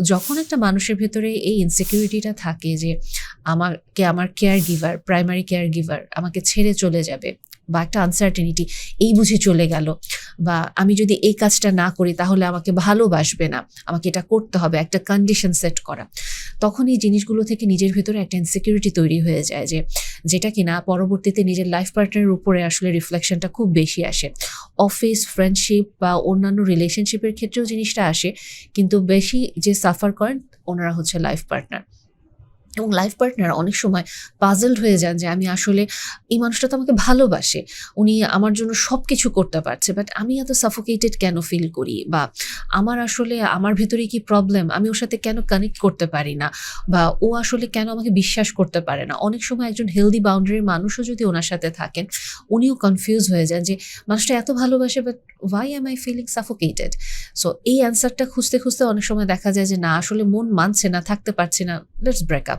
যখন একটা মানুষের ভেতরে এই ইনসিকিউরিটিটা থাকে যে আমাকে আমার care giver primary care giver আমাকে ছেড়ে চলে যাবে বা একটা আনসার্টেনিটি এই বুঝে চলে গেল। বা আমি যদি এই কাজটা না করি তাহলে আমাকে ভালোবাসবে না। আমাকে এটা করতে হবে, একটা কন্ডিশন সেট করা। তখন এই জিনিসগুলো থেকে নিজের ভেতরে একটা ইনসিকিউরিটি তৈরি হয়ে যায় যে, যেটা কিনা পরবর্তীতে নিজের লাইফ পার্টনারের উপরে আসলে রিফ্লেকশনটা খুব বেশি আসে। অফিস ফ্রেন্ডশিপ বা অন্যান্য রিলেশনশিপের ক্ষেত্রেও জিনিসটা আসে, কিন্তু বেশি যে সাফার করেন, ওনারা হচ্ছে লাইফ পার্টনার এবং লাইফ পার্টনার অনেক সময় পাজলড হয়ে যান যে আমি আসলে এই মানুষটা তো আমাকে ভালোবাসে, উনি আমার জন্য সব কিছু করতে পারছে বাট আমি এত সাফোকেটেড কেন ফিল করি? বা আমার আসলে, আমার ভিতরে কি প্রবলেম আমি ওর সাথে কেন কানেক্ট করতে পারি না? বা ও আসলে কেন আমাকে বিশ্বাস করতে পারে না? অনেক সময় একজন হেলদি বাউন্ডারির মানুষও যদি ওনার সাথে থাকেন, উনিও কনফিউজ হয়ে যান যে মানুষটা এত ভালোবাসে but why am I feeling suffocated so এই অ্যান্সারটা খুঁজতে খুঁজতে অনেক সময় দেখা যায় যে না, আসলে মন মানছে না, থাকতে পারছি না লেটস ব্রেক আপ